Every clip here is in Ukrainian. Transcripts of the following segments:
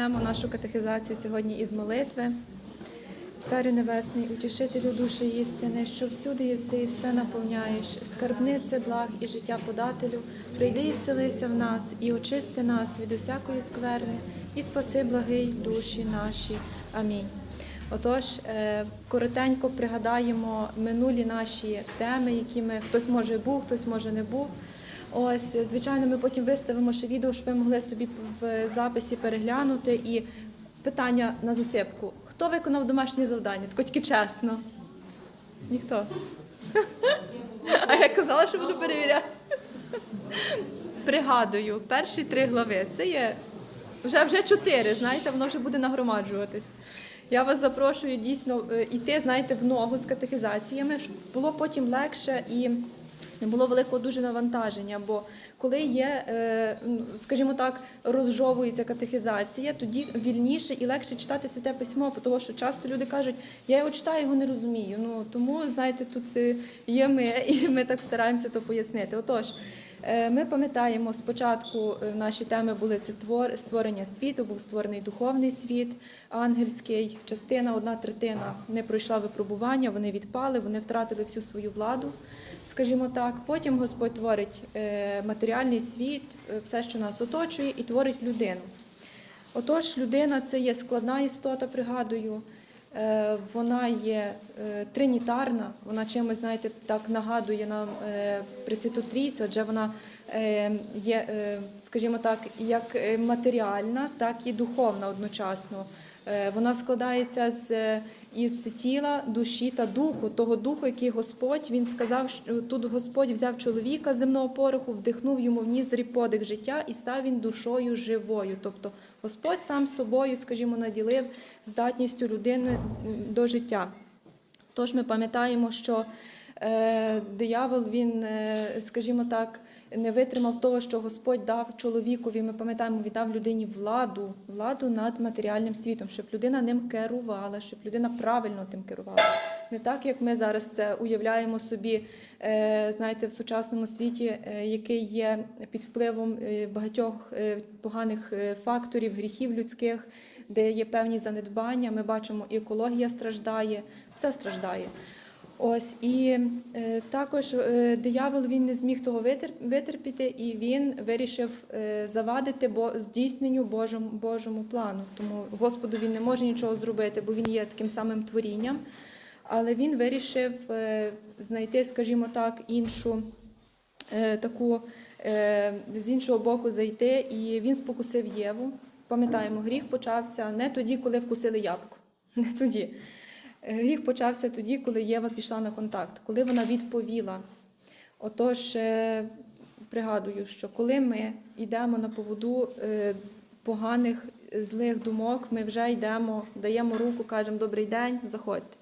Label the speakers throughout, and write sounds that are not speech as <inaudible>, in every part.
Speaker 1: Почнемо нашу катехизацію сьогодні із молитви. Царю Небесний, утішителю душі істини, що всюди єси і все наповняєш, скарбнице благ і життя подателю, прийди і вселися в нас, і очисти нас від усякої скверни, і спаси благий душі наші. Амінь. Отож, е, коротенько пригадаємо минулі наші теми, які ми хтось може був, хтось може не був. Ось, звичайно, ми потім виставимо ще відео, щоб ви могли собі в записі переглянути. І питання на засипку. Хто виконав домашнє завдання? Тако тільки чесно. Ніхто. <laughs> А я казала, що буду перевіряти. <laughs> Пригадую, перші три глави. Це є вже, вже чотири, знаєте, воно вже буде нагромаджуватись. Я вас запрошую дійсно е, йти, знаєте, в ногу з катехізаціями, щоб було потім легше і не було великого дуже навантаження. Бо коли є, е, скажімо так, розжовується катехізація, тоді вільніше і легше читати святе письмо, тому що часто люди кажуть, я його читаю, його не розумію. Ну тому знаєте, тут е, є ми, і ми так стараємося то пояснити. Отож. Е, Ми пам'ятаємо, спочатку наші теми були це твор, створення світу, був створений духовний світ, ангельський, частина, одна третина не пройшла випробування, вони відпали, вони втратили всю свою владу, скажімо так. Потім Господь творить е, матеріальний світ, е, все, що нас оточує, і творить людину. Отож, людина це є складна істота, пригадую. Е, Вона є тринітарна, вона чимось, знаєте, так нагадує нам Пресвяту Трійцю, адже вона є, скажімо так, як матеріальна, так і духовна одночасно. Е, Вона складається з е, із тіла, душі та духу, того духу, який Господь він сказав, що тут Господь взяв чоловіка земного пороху, вдихнув йому в ніздрі подих життя і став він душою живою. Тобто Господь сам собою, скажімо, наділив здатністю людини до життя. Тож ми пам'ятаємо, що е, диявол, він, е, скажімо так, не витримав того, що Господь дав чоловікові. Ми пам'ятаємо, віддав людині владу, владу над матеріальним світом, щоб людина ним керувала, щоб людина правильно тим керувала. Не так, як ми зараз це уявляємо собі, е, знаєте, в сучасному світі, е, який є під впливом е, багатьох поганих факторів, гріхів людських, де є певні занедбання. Ми бачимо, і екологія страждає, все страждає. Ось і е, також е, диявол він не зміг того витер, витерпіти, і він вирішив е, завадити бо, здійсненню Божому, Божому плану. Тому Господу він не може нічого зробити, бо він є таким самим творінням. Але він вирішив е, знайти, скажімо так, іншу е, таку е, з іншого боку зайти, і він спокусив Єву. Пам'ятаємо, гріх почався не тоді, коли вкусили ябко. <laughs> Не тоді. Е, Гріх почався тоді, коли Єва пішла на контакт, коли вона відповіла. Отож, е, пригадую, що коли ми йдемо на поводу е, поганих, злих думок, ми вже йдемо, даємо руку, кажемо добрий день, заходьте.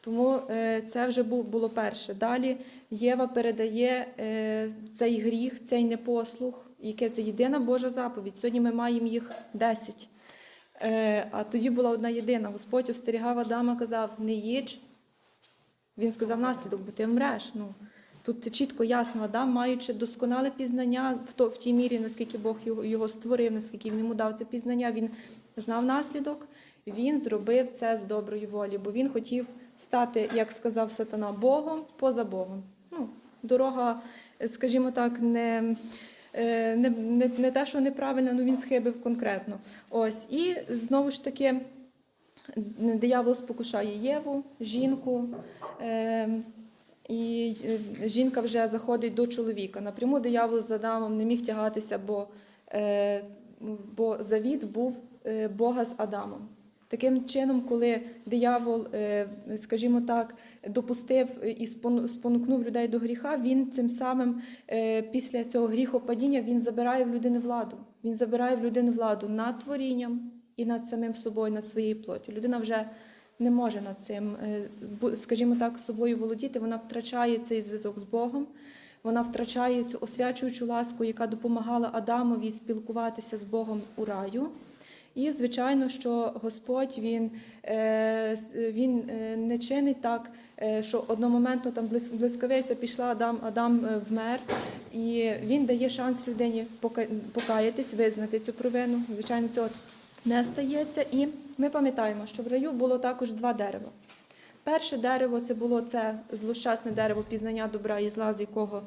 Speaker 1: Тому це вже було перше. Далі Єва передає цей гріх, цей непослух, яке це єдина Божа заповідь. Сьогодні ми маємо їх 10. Е, А тоді була одна єдина. Господь остерігав Адама, казав, не їдь. Він сказав наслідок, бо ти вмреш. Ну, тут чітко ясно, Адам, маючи досконале пізнання в, тій мірі, наскільки Бог його, його створив, наскільки він йому дав це пізнання, він знав наслідок, він зробив це з доброї волі, бо він хотів стати, як сказав сатана, Богом поза Богом. Ну, дорога, скажімо так, не. Е, Не, не, не те, що неправильно, ну він схибив конкретно. Ось. І знову ж таки, диявол спокушає Єву, жінку, е, і е, жінка вже заходить до чоловіка. Напряму диявол з Адамом не міг тягатися, бо, е, бо завіт був е, Бога з Адамом. Таким чином, коли диявол, е, скажімо так, допустив і спонукнув людей до гріха, він цим самим е, після цього гріхопадіння він забирає в людини владу. Він забирає в людини владу над творінням і над самим собою, над своєю плоттю. Людина вже не може над цим, е, скажімо так, собою володіти. Вона втрачає цей зв'язок з Богом. Вона втрачає цю освячуючу ласку, яка допомагала Адамові спілкуватися з Богом у раю. І, звичайно, що Господь він, е, він е, не чинить так, е, що одномоментно там блискавиця пішла, Адам, Адам вмер, і він дає шанс людині покаятись, визнати цю провину. Звичайно, цього не стається. І ми пам'ятаємо, що в раю було також два дерева. Перше дерево це було це злощасне дерево пізнання добра і зла, з якого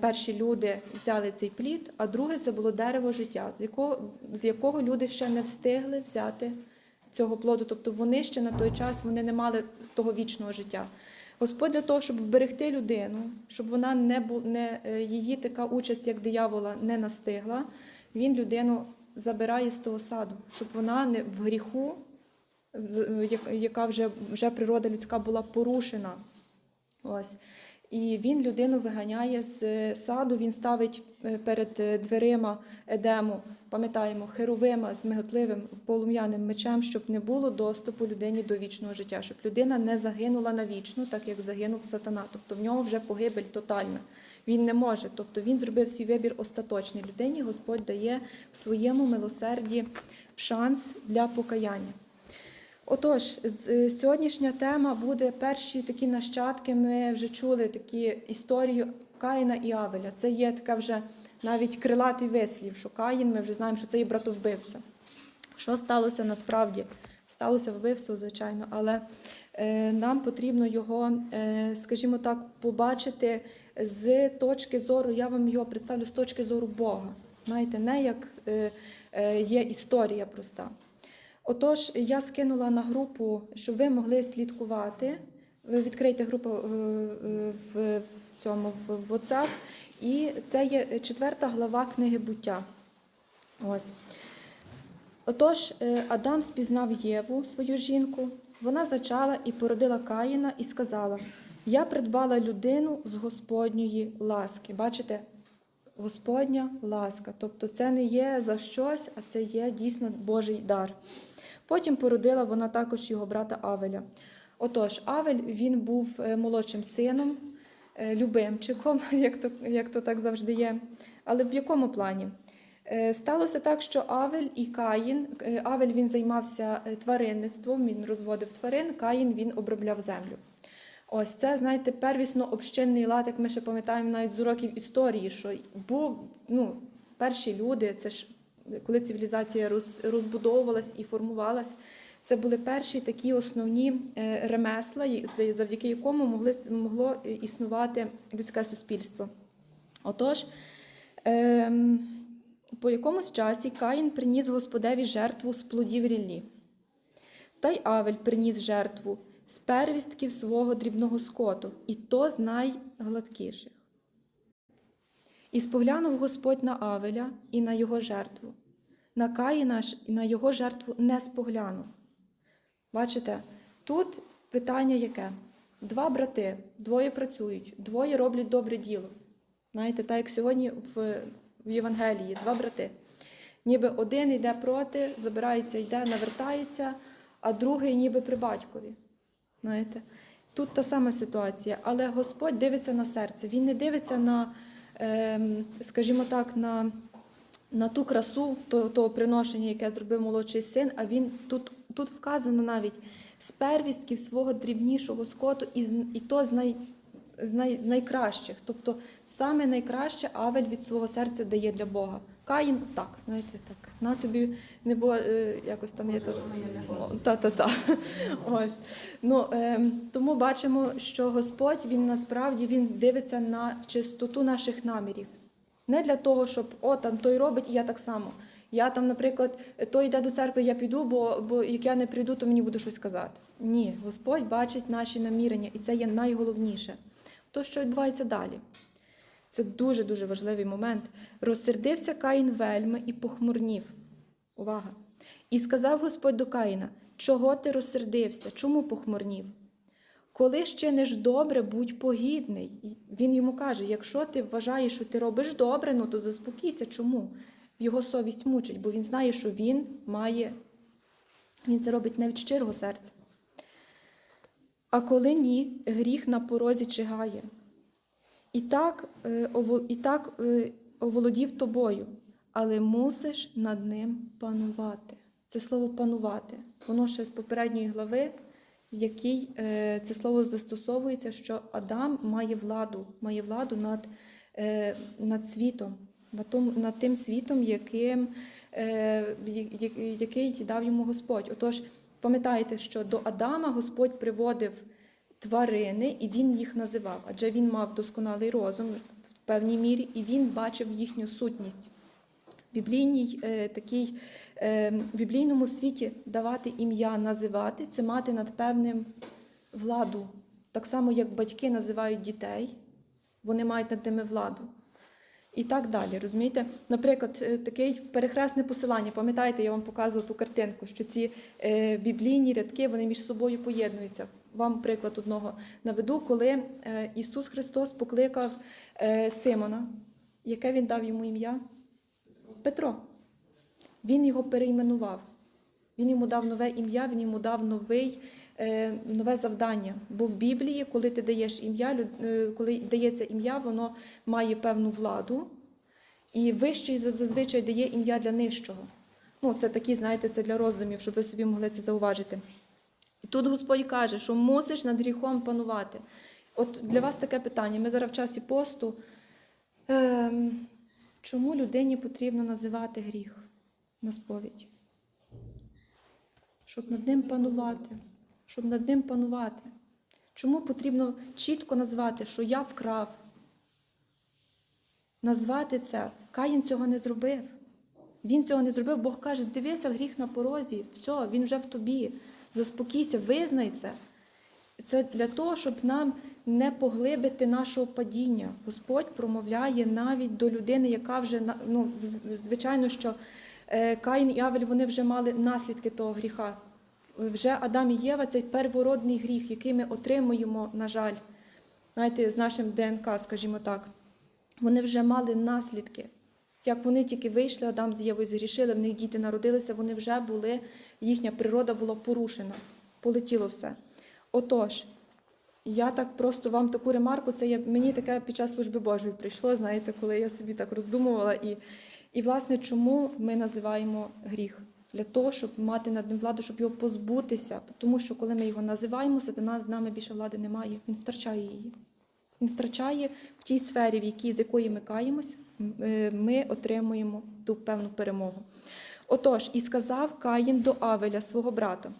Speaker 1: перші люди взяли цей плід, а друге це було дерево життя, з якого, з якого люди ще не встигли взяти цього плоду. Тобто вони ще на той час вони не мали того вічного життя. Господь для того, щоб вберегти людину, щоб вона не не е, її така участь, як диявола, не настигла, він людину забирає з того саду, щоб вона не в гріху яка вже, вже природа людська була порушена. Ось. І він людину виганяє з е, саду, він ставить е, перед е, дверима Едему, пам'ятаємо, херовима з миготливим полум'яним мечем, щоб не було доступу людині до вічного життя, щоб людина не загинула навічно, так як загинув сатана. Тобто в нього вже погибель тотальна. Він не може. Тобто він зробив свій вибір остаточний. Людині Господь дає в своєму милосерді шанс для покаяння. Отож, е, сьогоднішня тема буде перші такі нащадки. Ми вже чули такі історію Каїна і Авеля. Це є така вже навіть крилатий вислів, що Каїн, ми вже знаємо, що це є братовбивця. Що сталося насправді? Сталося вбивство, звичайно, але е, нам потрібно його, е, скажімо так, побачити з точки зору, я вам його представлю з точки зору Бога. Знаєте, не як є історія проста. Отож, я скинула на групу, щоб ви могли слідкувати. Ви відкрийте групу е, е, в цьому в WhatsApp. І це є четверта глава книги буття. Ось. Отож, е, Адам спізнав Єву, свою жінку. Вона зачала і породила Каїна і сказала: Я придбала людину з Господньої ласки. Бачите, Господня ласка. Тобто це не є за щось, а це є дійсно Божий дар. Потім породила вона також його брата Авеля. Отож, Авель він був е, молодшим сином, е, любимчиком, <laughs> як то, як то так завжди є. Але в якому плані? Е, Сталося так, що Авель і Каїн, Авель він займався тваринництвом, він розводив тварин, Каїн він обробляв землю. Ось це, знаєте, первісно общинний лад, як ми ще пам'ятаємо навіть з уроків історії, що був ну, перші люди, це ж коли цивілізація розбудовувалась і формувалась, це були перші такі основні е, ремесла, завдяки якому могли, могло е, існувати людське суспільство. Отож, ем, по якомусь часі Каїн приніс Господеві жертву з плодів ріллі. Та й Авель приніс жертву з первістків свого дрібного скоту, і то з найгладкіших. І споглянув Господь на Авеля і на його жертву. На Каїна ж і на його жертву не споглянув. Бачите, тут питання яке? Два брати, двоє працюють, двоє роблять добре діло. Знаєте, так як сьогодні в, в Євангелії, два брати. Ніби один йде проти, забирається, йде, навертається, а другий ніби при батькові. Знаєте? Тут та сама ситуація, але Господь дивиться на серце. Він не дивиться на, скажімо так, на, на ту красу того, того приношення, яке зробив молодший син, а він тут, тут вказано навіть з первістків свого дрібнішого скоту, і, і то з, най, з най, найкращих. Тобто саме найкраще Авель від свого серця дає для Бога. Каїн так, знаєте, так. На тобі не було е, якось там є. Та-та-та. Ось. Ну, е, тому бачимо, що Господь він насправді він дивиться на чистоту наших намірів. Не для того, щоб о, там той робить, і я так само. Я там, наприклад, той йде до церкви, я піду, бо, бо як я не прийду, то мені буде щось казати. Ні, Господь бачить наші намірення, і це є найголовніше. То, що відбувається далі. Це дуже-дуже важливий момент. Розсердився Каїн вельми і похмурнів. Увага! І сказав Господь до Каїна: Чого ти розсердився? Чому похмурнів? Коли чиниш добре, будь погідний. І Він йому каже: якщо ти вважаєш, що ти робиш добре, ну то заспокійся. Чому? Його совість мучить, бо він знає, що він має, він це робить не від щирого серця. А коли ні, гріх на порозі чигає. І так, е, і так е, оволодів тобою, але мусиш над ним панувати. Це слово панувати. Воно ще з попередньої глави, в якій е, це слово застосовується, що Адам має владу, має владу над, над світом, над, том, над тим світом, яким який дав йому Господь. Отож, пам'ятайте, що до Адама Господь приводив тварини, і він їх називав, адже він мав досконалий розум в певній мірі, і він бачив їхню сутність. Біблійній, е, такій, е, біблійному світі давати ім'я, називати це мати над певним владу. Так само, як батьки називають дітей, вони мають над ними владу. І так далі. Розумієте? Наприклад, е, таке перехресне посилання. Пам'ятаєте, я вам показувала ту картинку, що ці е, біблійні рядки вони між собою поєднуються. Вам приклад одного наведу, коли е, Ісус Христос покликав Симона, яке він дав йому ім'я? Петро. Він його перейменував. Він йому дав нове ім'я, він йому дав новий, нове завдання. Бо в Біблії, коли ти даєш ім'я, е, коли дається ім'я, воно має певну владу. І вищий за- зазвичай дає ім'я для нижчого. Ну, це такі, знаєте, це для роздумів, щоб ви собі могли це зауважити. І тут Господь каже, що мусиш над гріхом панувати. От для вас таке питання. Ми зараз в часі посту. Ем, чому людині потрібно називати гріх на сповідь? Щоб над ним панувати. Щоб над ним панувати. Чому потрібно чітко назвати, що я вкрав? Назвати це. Каїн цього не зробив. Він цього не зробив. Бог каже: дивися, гріх на порозі, все, він вже в тобі. Заспокійся, визнай це. Це для того, щоб нам не поглибити нашого падіння. Господь промовляє навіть до людини, яка вже ну, звичайно, що е, Каїн і Авель вони вже мали наслідки того гріха. Вже Адам і Єва цей первородний гріх, який ми отримуємо, на жаль, знаєте, з нашим ДНК, скажімо так. Вони вже мали наслідки. Як вони тільки вийшли, Адам з Євою згрішили, в них діти народилися, вони вже були, їхня природа була порушена, полетіло все. Отож, я так просто вам таку ремарку, це я, мені таке під час служби Божої прийшло, знаєте, коли я собі так роздумувала. І, і власне, чому ми називаємо гріх? Для того, щоб мати над ним владу, щоб його позбутися. Тому що коли ми його називаємо, сатана над нами більше влади немає, він втрачає її. Він втрачає в тій сфері, в якій, з якої ми каємось, е, ми отримуємо ту певну перемогу. Отож, і сказав Каїн до Авеля, свого брата: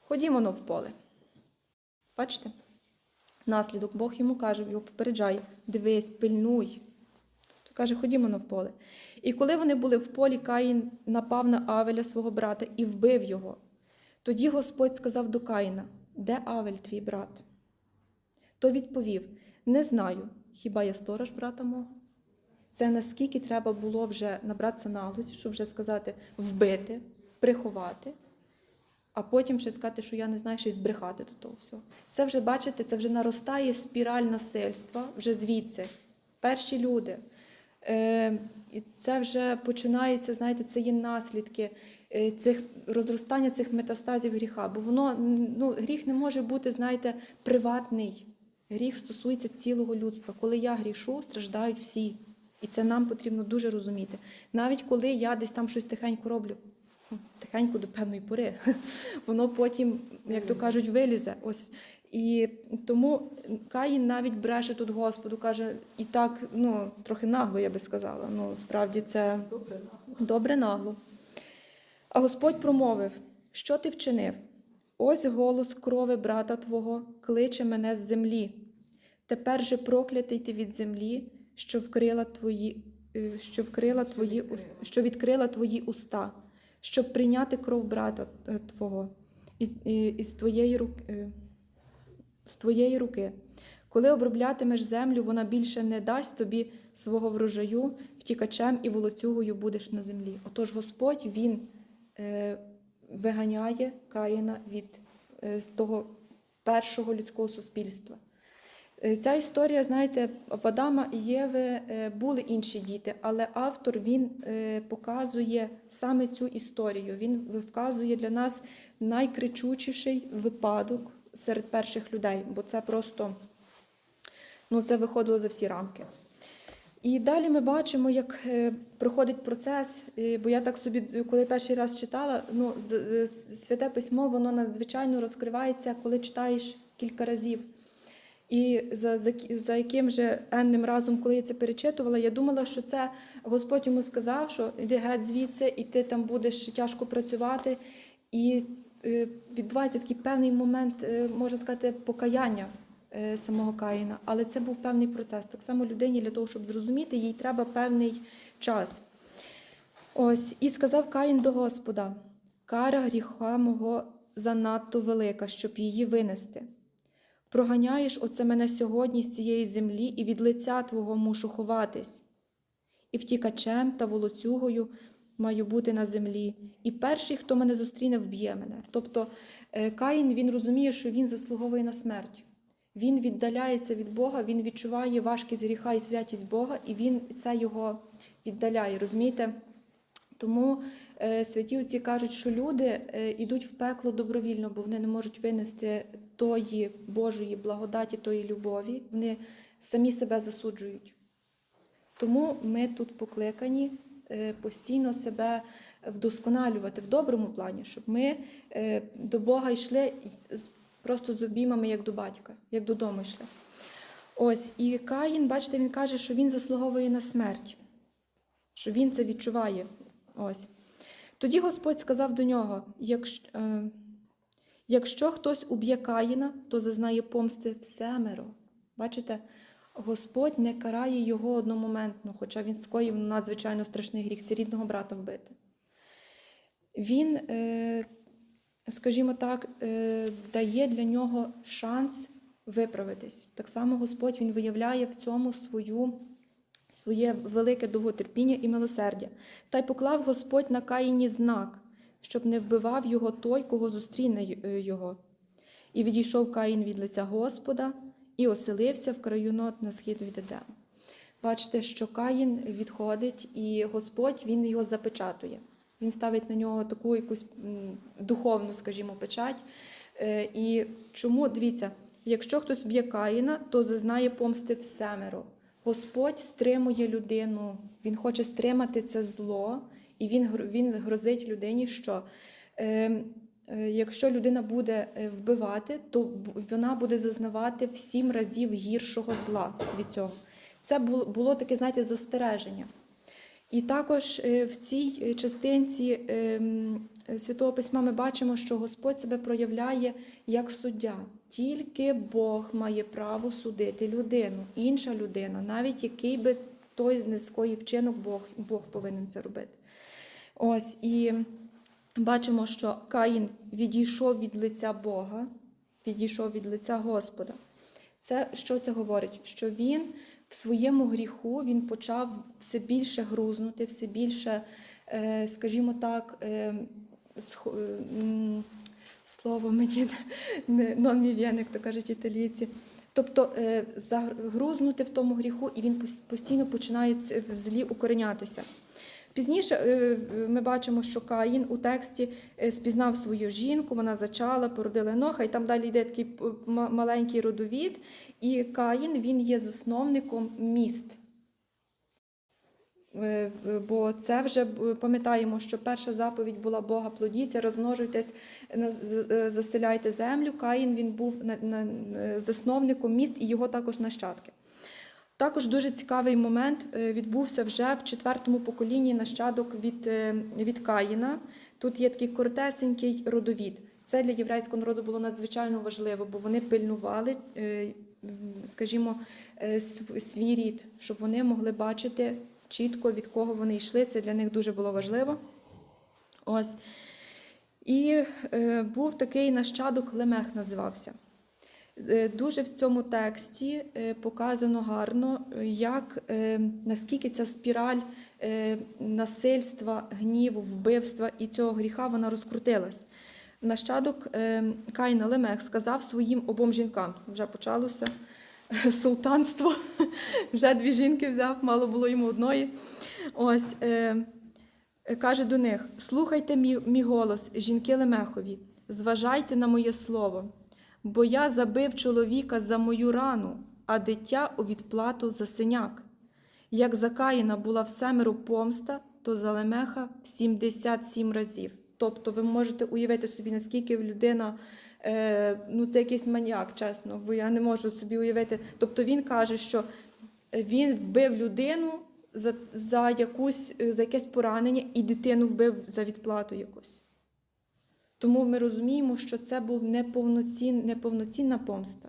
Speaker 1: Ходімо но в поле. Бачите? Наслідок Бог йому каже, його попереджає: дивись, пильнуй. То каже, ходімо на в поле. І коли вони були в полі, Каїн напав на Авеля свого брата і вбив його. Тоді Господь сказав до Каїна: Де Авель, твій брат? То відповів: Не знаю, хіба я сторож брата мого? Це наскільки треба було вже набратися наглості, щоб вже сказати вбити, приховати, а потім ще сказати, що я не знаю, й збрехати до того всього. Це вже, бачите, це вже наростає спіраль насильства, вже звідси. Перші люди. Е, і це вже починається, знаєте, це є наслідки е, цих розростання цих метастазів гріха. Бо воно ну, гріх не може бути, знаєте, приватний. Гріх стосується цілого людства. Коли я грішу, страждають всі. І це нам потрібно дуже розуміти. Навіть коли я десь там щось тихенько роблю, тихенько до певної пори, <laughs> воно потім, як то кажуть, вилізе. Ось. І тому Каїн навіть бреше тут Господу, каже, і так, ну, трохи нагло, я би сказала. Ну, справді це
Speaker 2: Добре.
Speaker 1: добре нагло. А Господь промовив: Що ти вчинив? Ось голос крови брата твого кличе мене з землі. Тепер же проклятий ти від землі, що вкрила твої, е, що вкрила твої ус- що відкрила твої уста, щоб прийняти кров брата е, твого і, і, із твоєї руки. З твоєї руки. Коли оброблятимеш землю, вона більше не дасть тобі свого врожаю, втікачем і волоцюгою будеш на землі. Отож Господь Він е, виганяє Каїна від е, того першого людського суспільства. Е, Ця історія, знаєте, в Адама і Єви е, були інші діти, але автор він е, показує саме цю історію. Він вказує для нас найкричучіший випадок серед перших людей, бо це просто ну, це виходило за всі рамки. І далі ми бачимо, як е, проходить процес, е, бо я так собі, коли перший раз читала, ну, святе письмо, воно надзвичайно розкривається, коли читаєш кілька разів. І за, за, за яким же енним разом, коли я це перечитувала, я думала, що це Господь йому сказав, що йди геть звідси, і ти там будеш тяжко працювати. І відбувається такий певний момент, е, можна сказати, покаяння е, самого Каїна. Але це був певний процес. Так само людині для того, щоб зрозуміти, їй треба певний час. Ось, і сказав Каїн до Господа: кара гріха мого занадто велика, щоб її винести. Проганяєш оце мене сьогодні з цієї землі, і від лиця Твого мушу ховатись. І втікачем та волоцюгою маю бути на землі, і перший, хто мене зустріне, вб'є мене. Тобто е, Каїн він розуміє, що він заслуговує на смерть. Він віддаляється від Бога, він відчуває важкість гріха і святість Бога, і він це його віддаляє. Розумієте? Тому е, святі отці кажуть, що люди е, йдуть в пекло добровільно, бо вони не можуть винести тої Божої благодаті, тої любові. Вони самі себе засуджують. Тому ми тут покликані е, постійно себе вдосконалювати в доброму плані, щоб ми е, до Бога йшли просто з обіймами, як до батька, як додому йшли. Ось, і Каїн, бачите, він каже, що він заслуговує на смерть, що він це відчуває. Ось. Тоді Господь сказав до нього: якщо, е, якщо хтось уб'є Каїна, то зазнає помсти всемеро. Бачите, Господь не карає його одномоментно, хоча він скоїв надзвичайно страшний гріх це рідного брата вбити. Він, е, скажімо так, е, дає для нього шанс виправитись. Так само Господь він виявляє в цьому свою, своє велике довготерпіння і милосердя. Та й поклав Господь на Каїні знак, щоб не вбивав його той, кого зустріне е, його. І відійшов Каїн від лиця Господа і оселився в краю нот на схід від Едему. Бачите, що Каїн відходить, і Господь він його запечатує. Він ставить на нього таку якусь духовну, скажімо, печать. Е, І чому дивіться, якщо хтось б'є Каїна, то зазнає помсти всемеро. Господь стримує людину, він хоче стримати це зло, і він, він грозить людині, що е, е, якщо людина буде е, вбивати, то вона буде зазнавати в сім разів гіршого зла від цього. Це було, таке, знаєте, застереження. І також е, в цій е, частинці ем, е, Святого Письма ми бачимо, що Господь себе проявляє як суддя. Тільки Бог має право судити людину, інша людина, навіть який би той скоїв вчинок, Бог, Бог повинен це робити. Ось і бачимо, що Каїн відійшов від лиця Бога, відійшов від лиця Господа. Це що це говорить? Що він в своєму гріху він почав все більше грузнути, все більше, е, скажімо так, е, е, слово мені <laughs> не як то кажуть італійці. Тобто загрузнути в тому гріху, і він постійно починає в злі укоренятися. Пізніше е, ми бачимо, що Каїн у тексті е, спізнав свою жінку, вона зачала, породила Еноха, і там далі йде такий маленький родовід. І Каїн він є засновником міст. Е, Бо це вже пам'ятаємо, що перша заповідь була Бога плодіться, розмножуйтесь, е, заселяйте землю. Каїн він був е, засновником міст і його також нащадки. Також дуже цікавий момент е, відбувся вже в четвертому поколінні нащадок від, е, від Каїна. Тут є такий коротесенький родовід. Це для єврейського народу було надзвичайно важливо, бо вони пильнували, е, скажімо, свій рід, щоб вони могли бачити чітко, від кого вони йшли. Це для них дуже було важливо. Ось. І був такий нащадок Лемех називався. Е, Дуже в цьому тексті е, показано гарно, е, як наскільки ця спіраль насильства, гніву, вбивства і цього гріха вона розкрутилась. Нащадок Каїна Лемех сказав своїм обом жінкам, вже почалося <laughs> султанство, <laughs> вже дві жінки взяв, мало було йому одної. Ось каже до них: слухайте мій, мій голос, жінки Лемехові, зважайте на моє слово. Бо я забив чоловіка за мою рану, а дитя у відплату за синяк. Як за Каїна була в семеро помста, то за Лемеха в 77 разів. Тобто ви можете уявити собі, наскільки людина е, ну це якийсь маніак, чесно, бо я не можу собі уявити. Тобто він каже, що він вбив людину за, за, якусь, е, за якесь поранення і дитину вбив за відплату якусь. Тому ми розуміємо, що це був неповноцін, неповноцінна помста.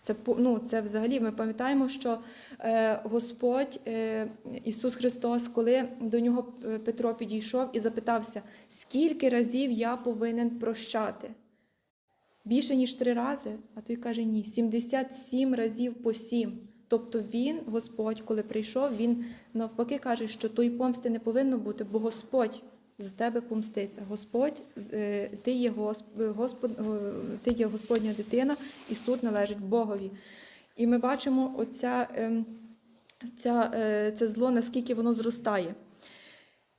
Speaker 1: Це, ну, це взагалі ми пам'ятаємо, що е, Господь е, Ісус Христос, коли до нього е, Петро підійшов і запитався, скільки разів я повинен прощати? Більше ніж три рази, а той каже ні, 77 разів по сім. Тобто він, Господь, коли прийшов, він навпаки каже, що тої помсти не повинно бути, бо Господь з тебе помститься. Господь, е, ти є, Господ, ти є Господня дитина, і суд належить Богові. І ми бачимо оця, ем, ця, е, це зло, наскільки воно зростає.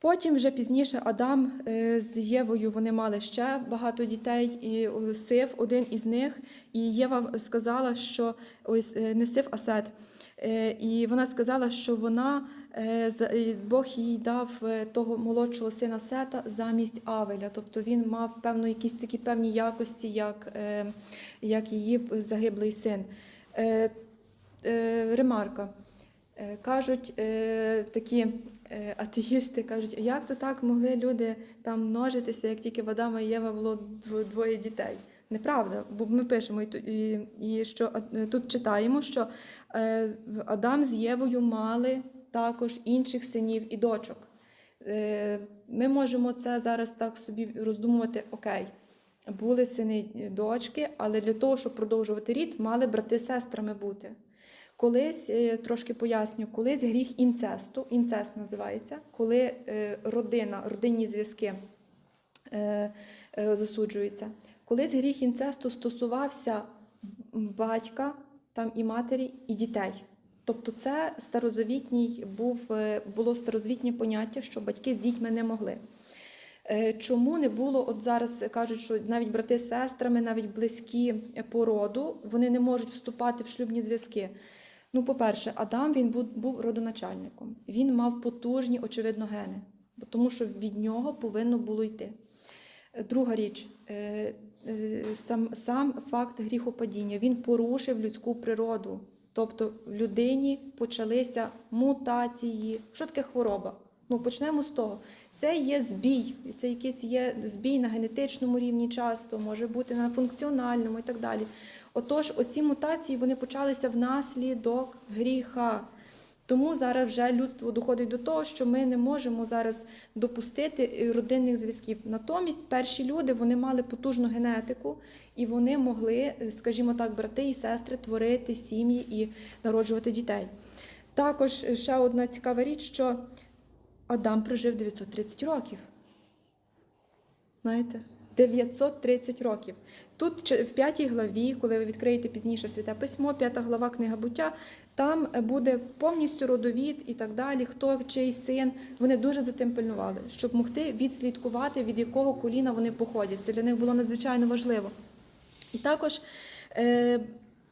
Speaker 1: Потім вже пізніше Адам е, з Євою вони мали ще багато дітей, і Сив один із них. І Єва сказала, що ось не Сив, а Сет. І вона сказала, що вона Бог їй дав е, того молодшого сина Сета замість Авеля. Тобто він мав певно якісь такі певні якості, як, е, як її загиблий син. Е, е, Ремарка. Е, Кажуть е, такі е, атеїсти, кажуть, як то так могли люди там множитися, як тільки в Адама і Єва було двоє дітей. Неправда, бо ми пишемо і, і, що е, тут читаємо, що е, Адам з Євою мали також інших синів і дочок. Е, Ми можемо це зараз так собі роздумувати, окей. Були сини дочки, але для того, щоб продовжувати рід, мали брати сестрами бути. Колись, е, трошки поясню, колись гріх інцесту, інцест називається, коли е, родина, родинні зв'язки засуджуються. Колись гріх інцесту стосувався батька там, і матері, і дітей. Тобто це старозавітній був, е, було старозвітнє поняття, що батьки з дітьми не могли. Е, Чому не було, от зараз кажуть, що навіть брати з сестрами, навіть близькі по роду, вони не можуть вступати в шлюбні зв'язки. Ну, по-перше, Адам він був, був родоначальником. Він мав потужні, очевидно, гени, тому що від нього повинно було йти. Е, Друга річ, сам, сам факт гріхопадіння, він порушив людську природу. Тобто в людині почалися мутації. Що таке хвороба? Ну, почнемо з того. Це є збій, це якийсь є збій на генетичному рівні часто, може бути на функціональному і так далі. Отож, оці мутації вони почалися внаслідок гріха. Тому зараз вже людство доходить до того, що ми не можемо зараз допустити е, родинних зв'язків. Натомість перші люди вони мали потужну генетику, і вони могли, е, скажімо так, брати і сестри творити сім'ї і народжувати дітей. Також е, ще одна цікава річ, що Адам прожив 930 років. Знаєте? 930 років. Тут в п'ятій главі, коли ви відкриєте пізніше святе письмо, п'ята глава книга буття, там е, буде повністю родовід і так далі, хто чий син. Вони дуже за тим пильнували, щоб могти відслідкувати, від якого коліна вони походять. Це для них було надзвичайно важливо. І також е,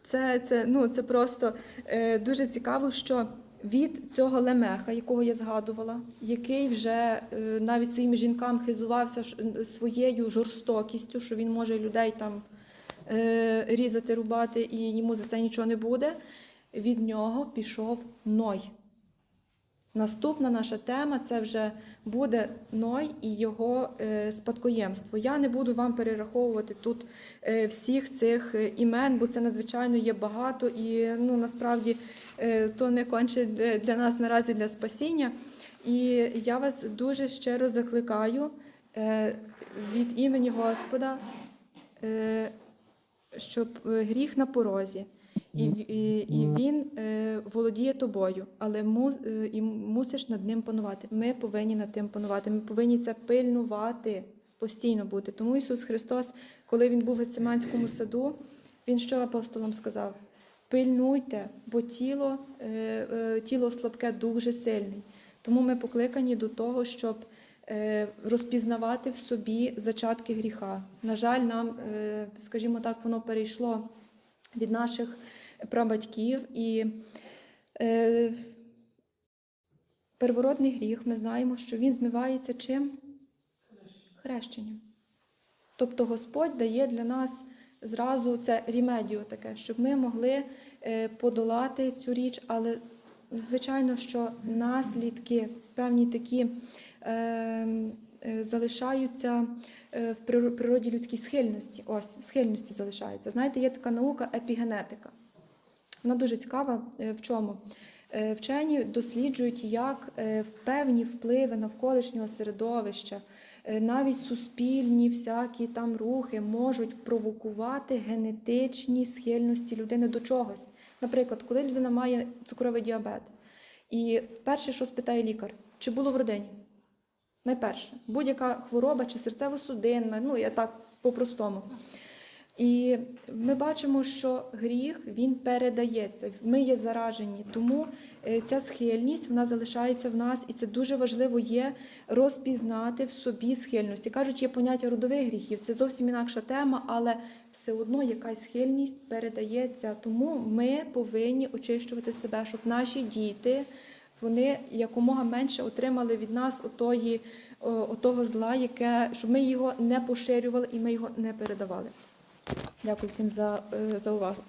Speaker 1: це, це, ну, це просто е, дуже цікаво, що від цього лемеха, якого я згадувала, який вже навіть своїм жінкам хизувався своєю жорстокістю, що він може людей там різати, рубати, і йому за це нічого не буде. Від нього пішов Ной. Наступна наша тема це вже буде Ной і його е, спадкоємство. Я не буду вам перераховувати тут е, всіх цих е, імен, бо це надзвичайно є багато, і ну насправді то не конче для- нас наразі для спасіння. І я вас дуже щиро закликаю від імені Господа, щоб гріх на порозі. І, і, і він е, володіє тобою, але му, е, і мусиш над ним панувати. Ми повинні над тим панувати. Ми повинні це пильнувати, постійно бути. Тому Ісус Христос, коли Він був в Гециманському саду, Він що апостолам сказав? Пильнуйте, бо тіло, е, е, тіло слабке дуже сильний. Тому ми покликані до того, щоб е, розпізнавати в собі зачатки гріха. На жаль, нам, е, скажімо так, воно перейшло від наших прабатьків. І е, первородний гріх, ми знаємо, що він змивається чим? Хрещенням. Тобто Господь дає для нас зразу це рімедіо таке, щоб ми могли е, подолати цю річ, але звичайно, що наслідки певні такі е, е, залишаються е, в природі людській схильності. Ось схильності залишаються. Знаєте, є така наука епігенетика. Вона дуже цікава е, в чому. Е, Вчені досліджують, як е, певні впливи навколишнього середовища, е, навіть суспільні всякі там рухи можуть провокувати генетичні схильності людини до чогось. Наприклад, коли людина має цукровий діабет, і перше, що спитає лікар, чи було в родині? Найперше, будь-яка хвороба чи серцево-судинна, ну я так по-простому. І ми бачимо, що гріх він передається. Ми є заражені, тому е, ця схильність вона залишається в нас, і це дуже важливо є розпізнати в собі схильності. Кажуть, є поняття родових гріхів. Це зовсім інакша тема, але все одно якась схильність передається. Тому ми повинні очищувати себе, щоб наші діти вони якомога менше отримали від нас отої, отого зла, яке щоб ми його не поширювали і ми його не передавали. Дякую всім за, е, за увагу.